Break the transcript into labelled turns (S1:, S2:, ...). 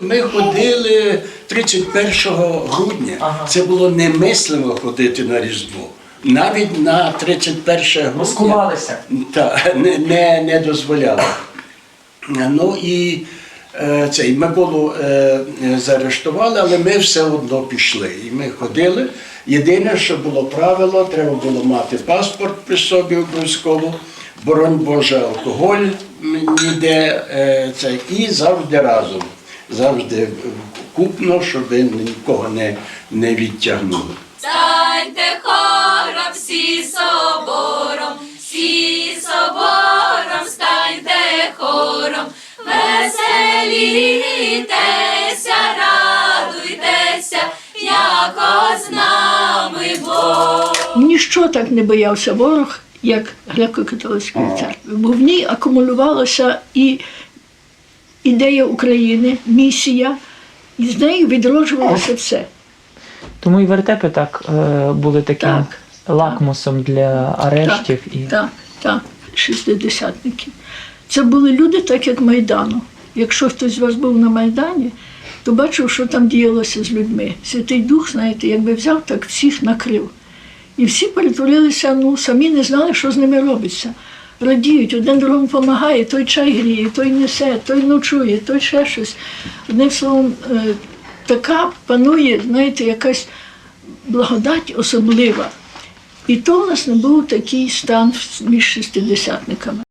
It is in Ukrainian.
S1: Ми ходили 31 грудня. Це було немисливо ходити на Різдво. Навіть на 31 грудня
S2: Маскувалися.
S1: та, не, не, не дозволяли. Ну і е, цей Миколу е, заарештували, але ми все одно пішли. І ми ходили. Єдине, що було правило, треба було мати паспорт при собі обов'язково, боронь Боже, алкоголь ніде е, цей, і завжди разом. Завжди купно, щоб нікого не, не відтягнули.
S3: Станьте хором, всі собором, всі собором, станьте хором, веселітеся, радуйтеся, яко з нами Бог.
S4: Ніщо так не боявся ворог, як греко-католицької церкви, бо в ній акумулювалася і ідея України, місія, і з нею відроджувалося все.
S2: Тому і вертепи так е, були таким
S4: Так.
S2: лакмусом для арештів
S4: Так,
S2: і
S4: так, так, шістидесятників. Це були люди, так як Майдану. Якщо хтось з вас був на Майдані, то бачив, що там діялося з людьми. Святий Дух, знаєте, якби взяв, так всіх накрив. І всі перетворилися, ну, самі не знали, що з ними робиться. Радіють, один другому допомагає, той чай гріє, той несе, той ночує, той ще щось. Одним словом, е, така панує, знаєте, якась благодать особлива. І то, власне, був такий стан між шестидесятниками.